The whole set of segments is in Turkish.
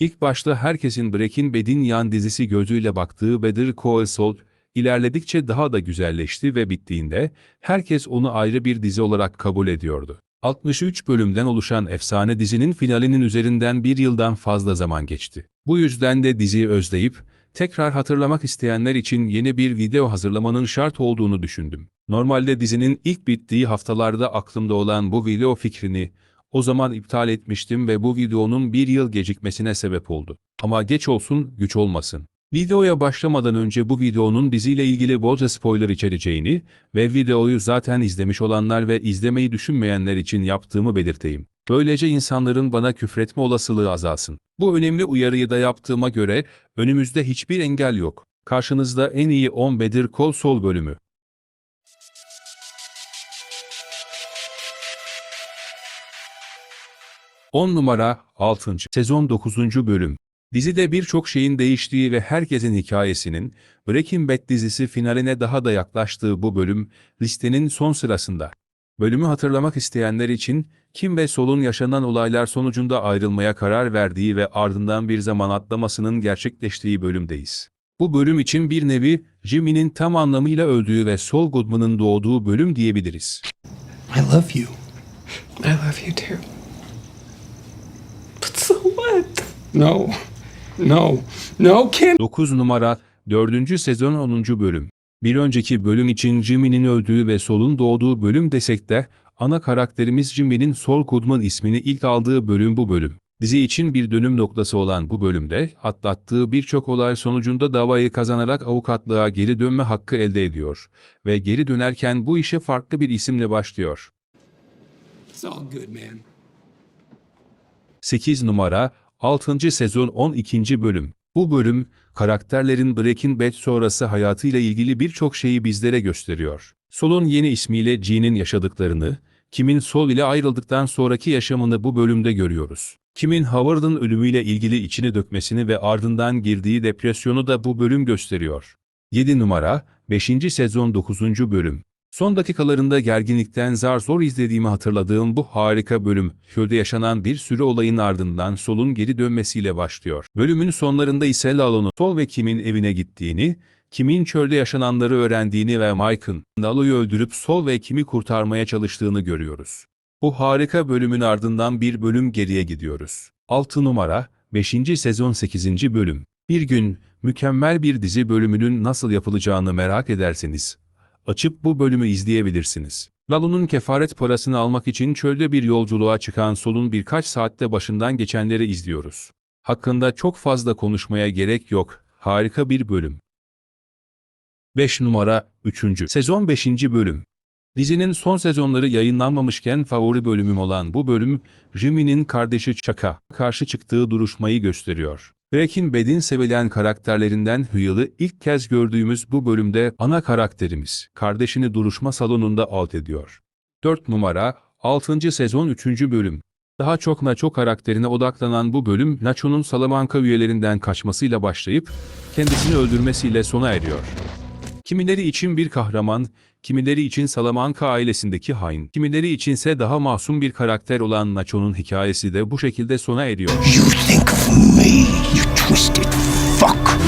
İlk başta herkesin Breaking Bad'in yan dizisi gözüyle baktığı Better Call Saul, ilerledikçe daha da güzelleşti ve bittiğinde herkes onu ayrı bir dizi olarak kabul ediyordu. 63 bölümden oluşan efsane dizinin finalinin üzerinden bir yıldan fazla zaman geçti. Bu yüzden de diziyi özleyip, tekrar hatırlamak isteyenler için yeni bir video hazırlamanın şart olduğunu düşündüm. Normalde dizinin ilk bittiği haftalarda aklımda olan bu video fikrini, o zaman iptal etmiştim ve bu videonun bir yıl gecikmesine sebep oldu. Ama geç olsun, güç olmasın. Videoya başlamadan önce bu videonun diziyle ilgili bolca spoiler içereceğini ve videoyu zaten izlemiş olanlar ve izlemeyi düşünmeyenler için yaptığımı belirteyim. Böylece insanların bana küfretme olasılığı azalsın. Bu önemli uyarıyı da yaptığıma göre önümüzde hiçbir engel yok. Karşınızda en iyi 10 Better Call Saul bölümü. On numara 6. Sezon 9. bölüm. Dizide birçok şeyin değiştiği ve herkesin hikayesinin Breaking Bad dizisi finaline daha da yaklaştığı bu bölüm listenin son sırasında. Bölümü hatırlamak isteyenler için Kim ve Sol'un yaşanan olaylar sonucunda ayrılmaya karar verdiği ve ardından bir zaman atlamasının gerçekleştiği bölümdeyiz. Bu bölüm için bir nevi Jimmy'nin tam anlamıyla öldüğü ve Sol Goodman'ın doğduğu bölüm diyebiliriz. I love you. I love you too. What? No. No. No, Kim. 9 numara 4. sezon 10. bölüm. Bir önceki bölüm için Jimmy'nin öldüğü ve Sol'un doğduğu bölüm desek de ana karakterimiz Jimmy'nin Sol Goodman ismini ilk aldığı bölüm bu bölüm. Dizi için bir dönüm noktası olan bu bölümde atlattığı birçok olay sonucunda davayı kazanarak avukatlığa geri dönme hakkı elde ediyor ve geri dönerken bu işe farklı bir isimle başlıyor. It's all good, man. 8 numara 6. sezon 12. bölüm. Bu bölüm, karakterlerin Breaking Bad sonrası hayatıyla ilgili birçok şeyi bizlere gösteriyor. Sol'un yeni ismiyle G'nin yaşadıklarını, Kim'in Sol ile ayrıldıktan sonraki yaşamını bu bölümde görüyoruz. Kim'in Howard'ın ölümüyle ilgili içini dökmesini ve ardından girdiği depresyonu da bu bölüm gösteriyor. 7 numara 5. sezon 9. bölüm. Son dakikalarında gerginlikten zar zor izlediğimi hatırladığım bu harika bölüm, çölde yaşanan bir sürü olayın ardından Sol'un geri dönmesiyle başlıyor. Bölümün sonlarında ise Lalo'nun Sol ve Kim'in evine gittiğini, Kim'in çölde yaşananları öğrendiğini ve Mike'ın Lalo'yu öldürüp Sol ve Kim'i kurtarmaya çalıştığını görüyoruz. Bu harika bölümün ardından bir bölüm geriye gidiyoruz. 6 numara 5. sezon 8. bölüm. Bir gün mükemmel bir dizi bölümünün nasıl yapılacağını merak ederseniz açıp bu bölümü izleyebilirsiniz. Lalo'nun kefaret parasını almak için çölde bir yolculuğa çıkan Sol'un birkaç saatte başından geçenleri izliyoruz. Hakkında çok fazla konuşmaya gerek yok. Harika bir bölüm. 5 numara 3. Sezon 5. bölüm. Dizinin son sezonları yayınlanmamışken favori bölümüm olan bu bölüm, Jimmy'nin kardeşi Chuck'a karşı çıktığı duruşmayı gösteriyor. Breaking Bad'in sevilen karakterlerinden Hüyal'ı ilk kez gördüğümüz bu bölümde ana karakterimiz, kardeşini duruşma salonunda alt ediyor. 4 numara, 6. sezon 3. bölüm. Daha çok Nacho karakterine odaklanan bu bölüm, Nacho'nun Salamanca üyelerinden kaçmasıyla başlayıp, kendisini öldürmesiyle sona eriyor. Kimileri için bir kahraman, kimileri için Salamanca ailesindeki hain, kimileri içinse daha masum bir karakter olan Nacho'nun hikayesi de bu şekilde sona eriyor. You think of me, twisted fuck.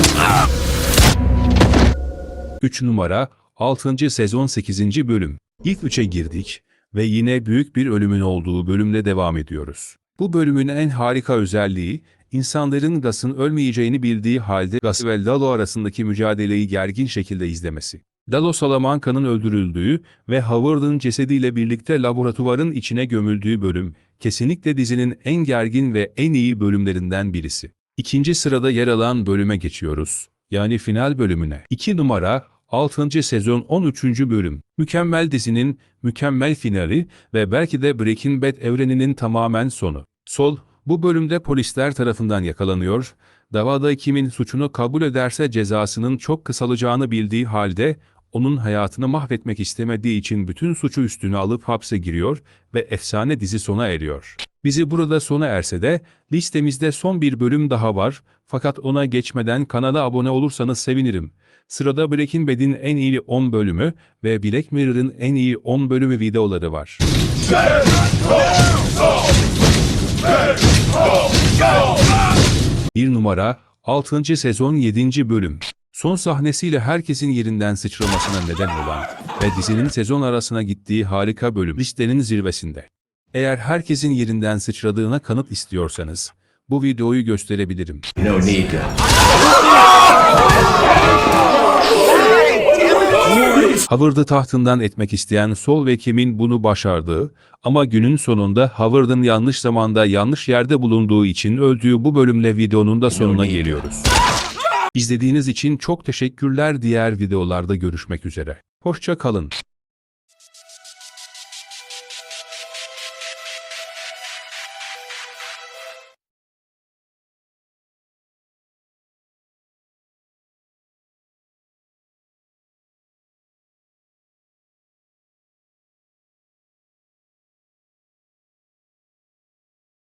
3 numara 6. sezon 8. bölüm. İlk 3'e girdik ve yine büyük bir ölümün olduğu bölümle devam ediyoruz. Bu bölümün en harika özelliği, insanların Gas'ın ölmeyeceğini bildiği halde Gas ve Lalo arasındaki mücadeleyi gergin şekilde izlemesi. Lalo Salamanca'nın öldürüldüğü ve Howard'ın cesediyle birlikte laboratuvarın içine gömüldüğü bölüm, kesinlikle dizinin en gergin ve en iyi bölümlerinden birisi. İkinci sırada yer alan bölüme geçiyoruz. Yani final bölümüne. 2 numara 6. sezon 13. bölüm. Mükemmel dizinin mükemmel finali ve belki de Breaking Bad evreninin tamamen sonu. Sol, bu bölümde polisler tarafından yakalanıyor, davada kimin suçunu kabul ederse cezasının çok kısalacağını bildiği halde onun hayatını mahvetmek istemediği için bütün suçu üstüne alıp hapse giriyor ve efsane dizi sona eriyor. Bizi burada sona erse de listemizde son bir bölüm daha var fakat ona geçmeden kanala abone olursanız sevinirim. Sırada Breaking Bad'in en iyi 10 bölümü ve Black Mirror'ın en iyi 10 bölümü videoları var. 1 numara 6. sezon 7. bölüm. Son sahnesiyle herkesin yerinden sıçramasına neden olan ve dizinin sezon arasına gittiği harika bölüm listenin zirvesinde. Eğer herkesin yerinden sıçradığına kanıt istiyorsanız bu videoyu gösterebilirim. No need. Howard'ı tahtından etmek isteyen Sol ve Kim'in bunu başardığı ama günün sonunda Howard'ın yanlış zamanda yanlış yerde bulunduğu için öldüğü bu bölümle videonun da sonuna geliyoruz. İzlediğiniz için çok teşekkürler. Diğer videolarda görüşmek üzere. Hoşça kalın.